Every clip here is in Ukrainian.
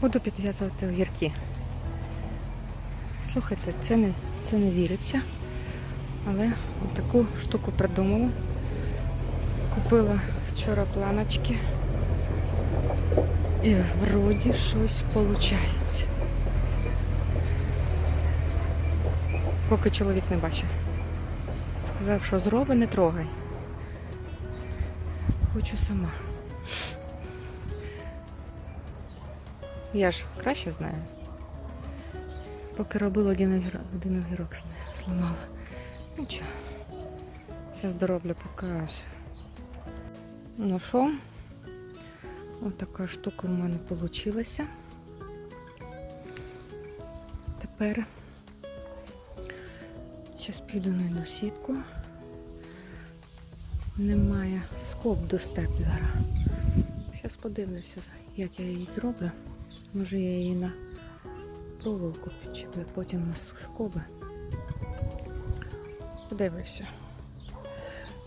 Буду підв'язувати огірки. Слухайте, це не, це не віриться. Але таку штуку придумала. Купила вчора планочки. І вроді щось виходить. Поки чоловік не бачив. Сказав, що зроби, не трогай. Хочу сама. Я ж краще знаю. Поки робила один один огірок зла- зламала. Нічого. Зараз дороблю покажу. Ну що? Ось така штука у мене вийшла. Тепер зараз піду найду сітку. Немає скоб до степлера. Зараз подивлюся, як я її зроблю. Може я її на проволоку підчеплю, потім на скоби. Подивлюся.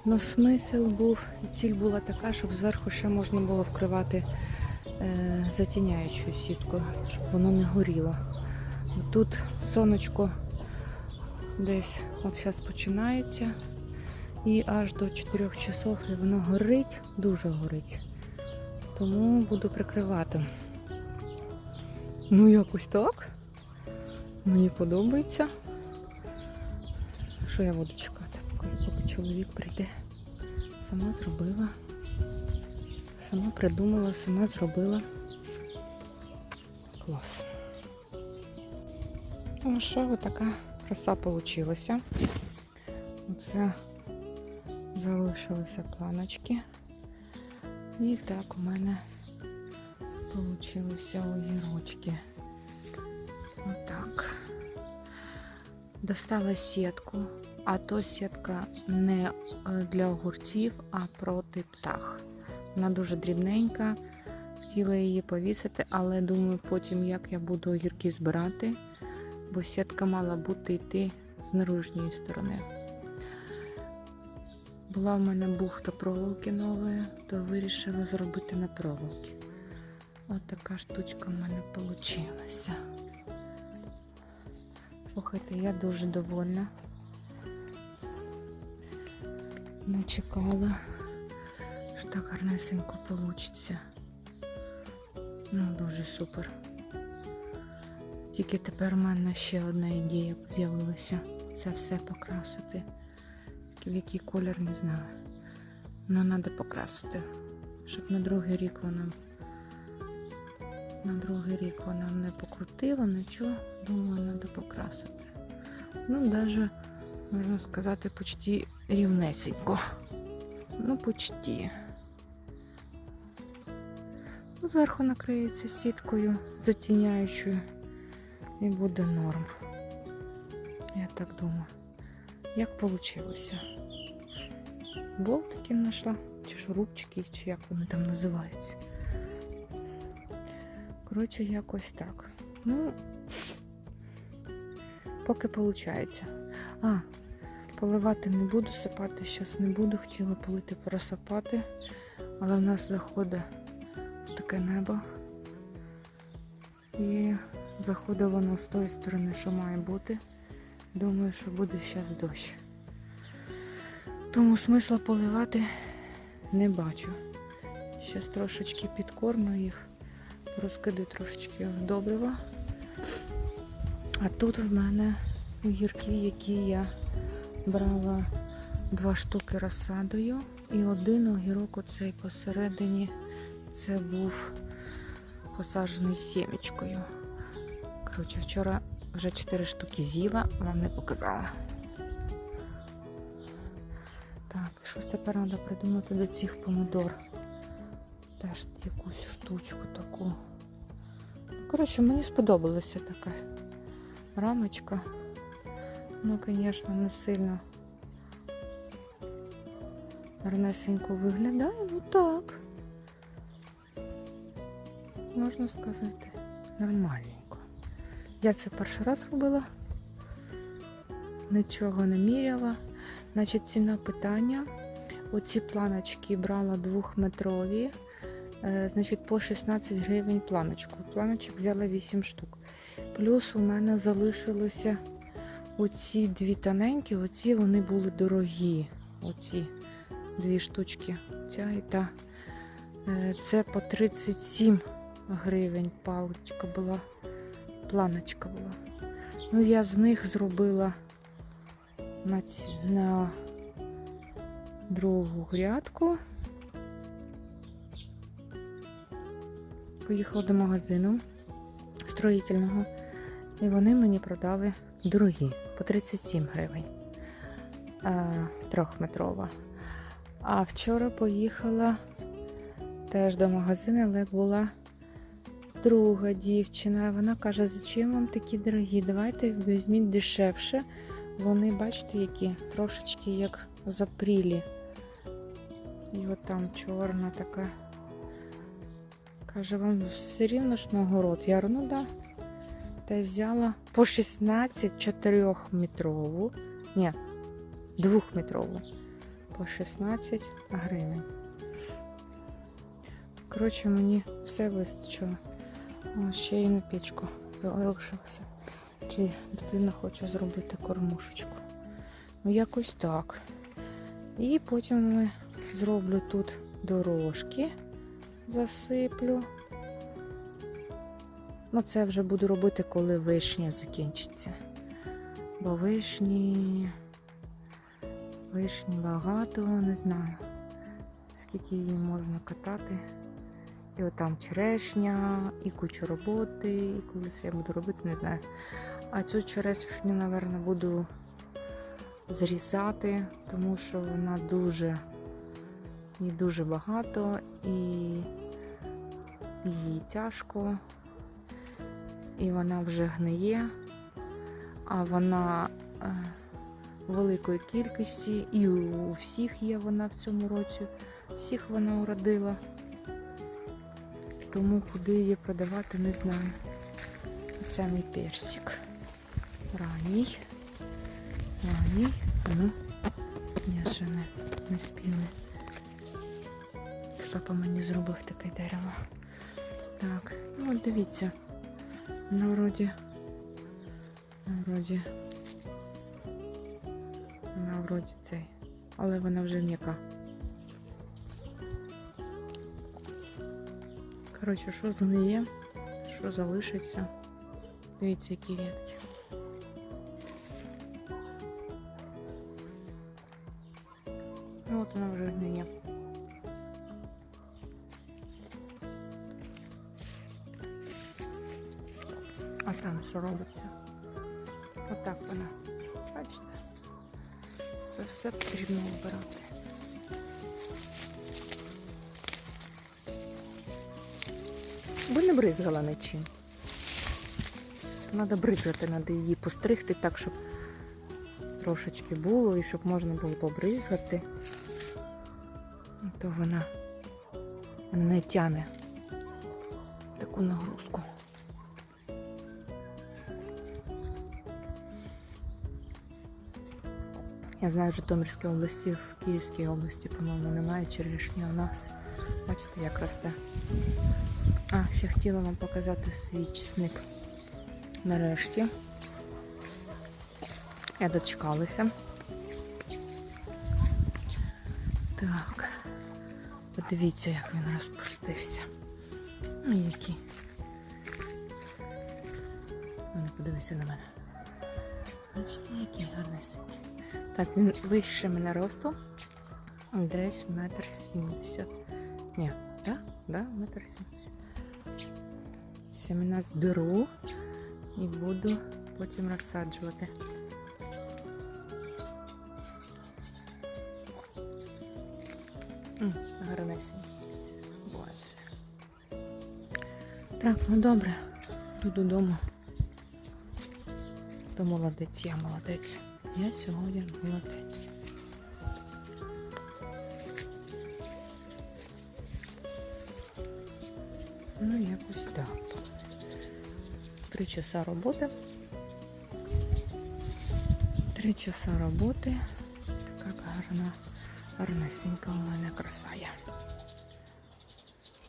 Ну, смисл був, і ціль була така, щоб зверху ще можна було вкривати е, затіняючу сітку, щоб воно не горіло. Тут сонечко десь от зараз починається і аж до 4 часов і воно горить, дуже горить. Тому буду прикривати. Ну, якось так. Мені подобається. Що я буду чекати, поки, поки чоловік прийде. Сама зробила. Сама придумала, сама зробила. Клас. Ну що, така краса вийшла. Оце залишилися планочки. І так у мене получилися огірочки. Отак. Достала сітку, а то сітка не е, для огурців, а проти птах. Вона дуже дрібненька. Хотіла її повісити, але думаю, потім як я буду огірки збирати, бо сітка мала бути йти з наружньої сторони. Була в мене бухта проволоки нової, то вирішила зробити на проволоки. Ось така штучка в мене вийшла. Слухайте, я дуже довольна. Не чекала, що так гарнесенько вийде. Ну, дуже супер. Тільки тепер у мене ще одна ідея з'явилася. Це все покрасити. В який колір не знаю. Ну, треба покрасити, щоб на другий рік вона на другий рік вона не покрутила, нічого, думаю, треба покрасити. Ну, навіть, можна сказати, почти рівнесенько. Ну, почти. Ну, Зверху накриється сіткою затіняючою і буде норм. Я так думаю. Як вийшло? Болтики знайшла, чи шурупчики, чи як вони там називаються. Коротше, якось так. Ну, поки виходить. А, поливати не буду, сапати зараз не буду. Хотіла полити просапати, але в нас заходить таке небо. І заходить воно з тої сторони, що має бути. Думаю, що буде зараз дощ. Тому смисла поливати не бачу. Зараз трошечки підкормлю їх розкидаю трошечки добрива. А тут в мене огірки, які я брала два штуки розсадою. І один огірок оцей посередині це був посаджений сімечкою. Коротше, вчора вже 4 штуки з'їла, вам не показала. Так, щось тепер треба придумати до цих помидор. Теж якусь штучку таку. Коротше, мені сподобалася така рамочка. Ну, звісно, не сильно гарнесенько виглядає, ну так. Можна сказати, нормальненько. Я це перший раз робила, нічого не міряла. Значить, ціна питання. Оці планочки брала двохметрові Значить, по 16 гривень планочку. Планочок взяла 8 штук. Плюс у мене залишилося оці дві тоненькі, оці вони були дорогі. Оці дві штучки. Ця і та. Е, Це по 37 гривень паличка була. Планочка була. Ну, я з них зробила на, ці, на другу грядку. Поїхала до магазину строїтельного, і вони мені продали дорогі по 37 гривень. А, трьохметрова. А вчора поїхала теж до магазину, але була друга дівчина. Вона каже, зачем вам такі дорогі? Давайте візьміть дешевше. Вони, бачите, які трошечки як запрілі. І от там чорна така. Каже, вам все рівно ж на город. Я говорю, ну да. Та й взяла по 16 4-метрову. Ні, 2-метрову. По 16 гривень. Коротше, мені все вистачило. О, ще й на пічку залишилося. Чи дитина хоче зробити кормушечку. Ну, якось так. І потім ми зроблю тут дорожки, засиплю. Ну, це вже буду робити, коли вишня закінчиться. Бо вишні. Вишні багато, не знаю, скільки її можна катати. І отам черешня, і кучу роботи, і коли це я буду робити, не знаю. А цю черешню, напевно, буду зрізати, тому що вона дуже, її дуже багато і її тяжко, і вона вже гниє, а вона е, великої кількості, і у всіх є вона в цьому році, всіх вона уродила. Тому куди її продавати, не знаю. Це мій персик. Ранній. Ранній. Ну, я ще не, не спіли. Папа мені зробив таке дерево. Так, ну от дивіться. На вроді. Вроді. На вроді цей. Але вона вже м'яка. Коротше, що згниє, що залишиться. Дивіться, які ветки. Ну, от вона вже гниє. А там що робиться? Отак вона. Бачите? Це все потрібно обирати. Бо не бризгала нічим. Треба бризгати, треба її постригти так, щоб трошечки було і щоб можна було побризгати. То вона не тяне таку нагрузку. Я знаю, в Житомирській області, в Київській області, по-моєму, немає черешні, у нас, бачите, як росте. А, ще хотіла вам показати свій чесник. Нарешті. Я дочекалася. Так. Подивіться, як він розпустився. Ну, який. Ну, не подивися на мене. Бачите, який гарнесенький. Так, він вище мене росту. Десь метр сімдесят. Ні, так? Да, метр сімдесят. Семена зберу і буду потім розсаджувати. Гарнесенький. Так, ну добре. Йду додому. То молодець, я молодець. Я сьогодні молодець. Ну, якось так. Три часа роботи. Три часа роботи. Така гарна, гарнесенька у мене краса є.